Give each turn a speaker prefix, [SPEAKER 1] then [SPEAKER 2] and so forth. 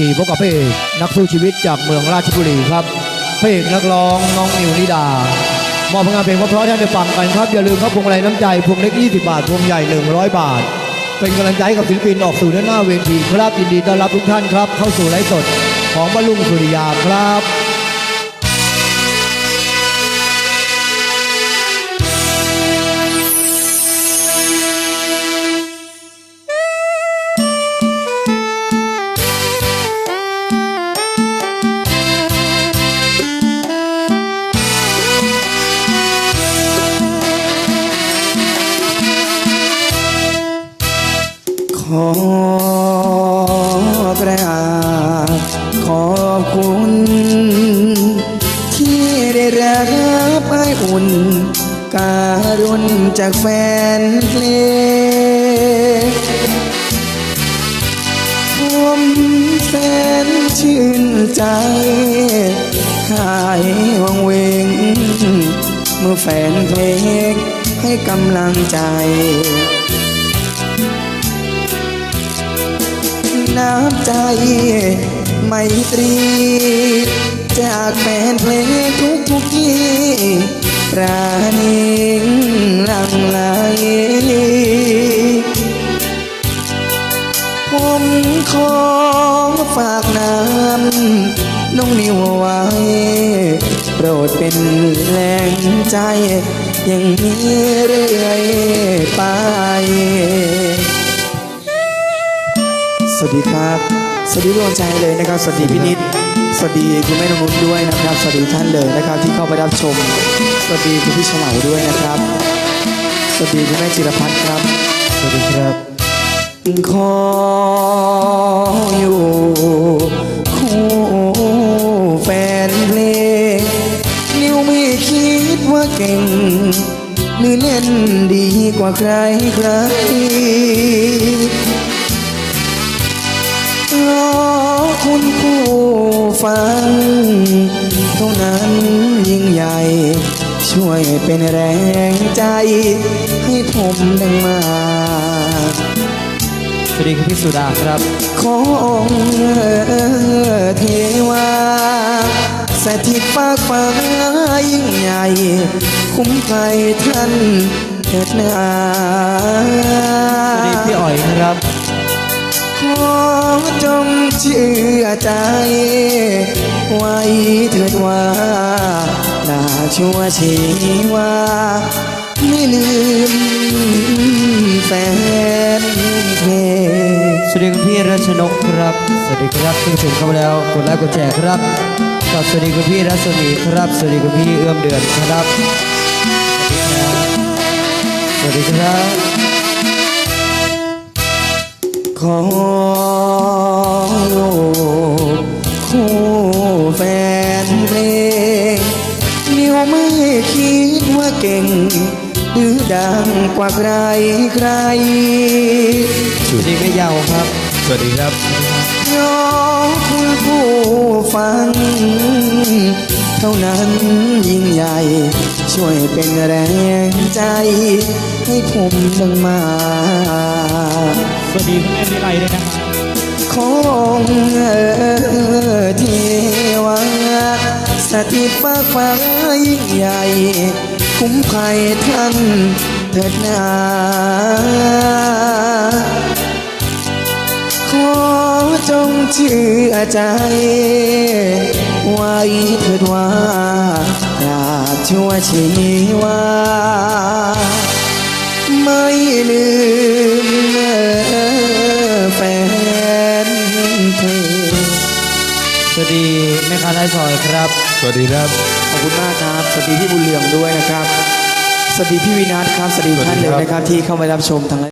[SPEAKER 1] ทีพบกับพระเอกนักสู้ชีวิตจากเมืองราชบุรีครับพระเอกนักร้องน้องนิวนิดามอบผลงานเพลงเพราะๆให้ท่านได้ฟังกันครับ อย่าลืมครับพวงอะไรน้ำใจพวงเล็ก 20 บาทพวงใหญ่ 100 บาท เป็นกำลังใจกับศิลปินออกสู่ด้านหน้าเวทีครับยินดีต้อนรับทุกท่านครับ เข้าสู่ไลฟ์สดของบรรลุงสุริยาครับ
[SPEAKER 2] ขอกราบขอบคุณ ที่ได้รับไออุ่น การุณจากแฟนเพลงผมแสนชื่นใจหายวังเวง เมื่อแฟนเพลงให้กำลังใจ น้ำใจ ไมตรี จากแฟนเพลงทุกทุกที่ปราณีหลังไหลผมขอฝากน้ำน้องนิวไว้ โปรดเป็นแรงใจอย่างนี้เรื่อยไป วัสดีครับ สวัสดีดวงใจเลยนะครับ สวัสดีพี่นิด สวัสดีคุณแม่นงนุชด้วยนะครับ สวัสดีท่านเลยนะครับ ที่เข้าไปรับชม สวัสดีคุณพี่เฉลาวด้วยนะครับ สวัสดีคุณแม่จิรพัฒน์ครับ สวัสดีครับ ขออยู่คู่แฟนเพลงนิวไม่คิดว่าเก่งหรือเล่นดีกว่าใครใครร คุณผู้ฟังเท่านั้นยิ่งใหญ่ ช่วยเป็นแรงใจ ให้ผมดังมา
[SPEAKER 1] สวัสดีคุณพี่สุดาครับ
[SPEAKER 2] ขอองค์เทวาสถิตฟากฟ้ายิ่งใหญ่ คุ้มภัยท่านเถิดนา
[SPEAKER 1] สวัสดีพี่อ๋อยครับ
[SPEAKER 2] ขอจงเชื่อใจ ไว้เถิดว่าลาชั่วชีวาไม่ลืมแฟนเพลง
[SPEAKER 1] สวัสดีคุณพี่รัชนกครับ สวัสดีครับที่ชมเข้ามาแล้วกดไลค์กดแชร์ครับก็สวัสดีคุณพี่รัศมีครับ สวัสดีคุณพี่เอื้อมเดือนครับ สวัสดีครับ
[SPEAKER 2] ขอ ไม่คิดว่าเก่ง หรือดังกว่าใครใคร
[SPEAKER 1] สวัสดีพี่ยาวครับ
[SPEAKER 3] สวัสดีครับ
[SPEAKER 2] เพราะคุณผู้ฟัง เท่านั้นยิ่งใหญ่ ช่วยเป็นแรงใจ ให้ผมดังมา
[SPEAKER 1] สวัสดีคุณแม่วิไลด้วยนะครับ
[SPEAKER 2] ของ ถิตฟ้าฟ้ายิ่งใหญ่ คุ้มภัยท่านเถิดนาขอจงเชื่อใจ ไว้เถิดว่าราชั่วชีวา ไม่ลืม
[SPEAKER 1] แม่ค้าท้ายซอยครับ
[SPEAKER 3] สวัสดีครับ
[SPEAKER 2] ขอบคุณมากครับ สวัสดีพี่บุญเรืองด้วยนะครับ สวัสดีพี่วินัทครับ สวัสดีทุกท่านเลยนะครับที่เข้ามารับชมทาง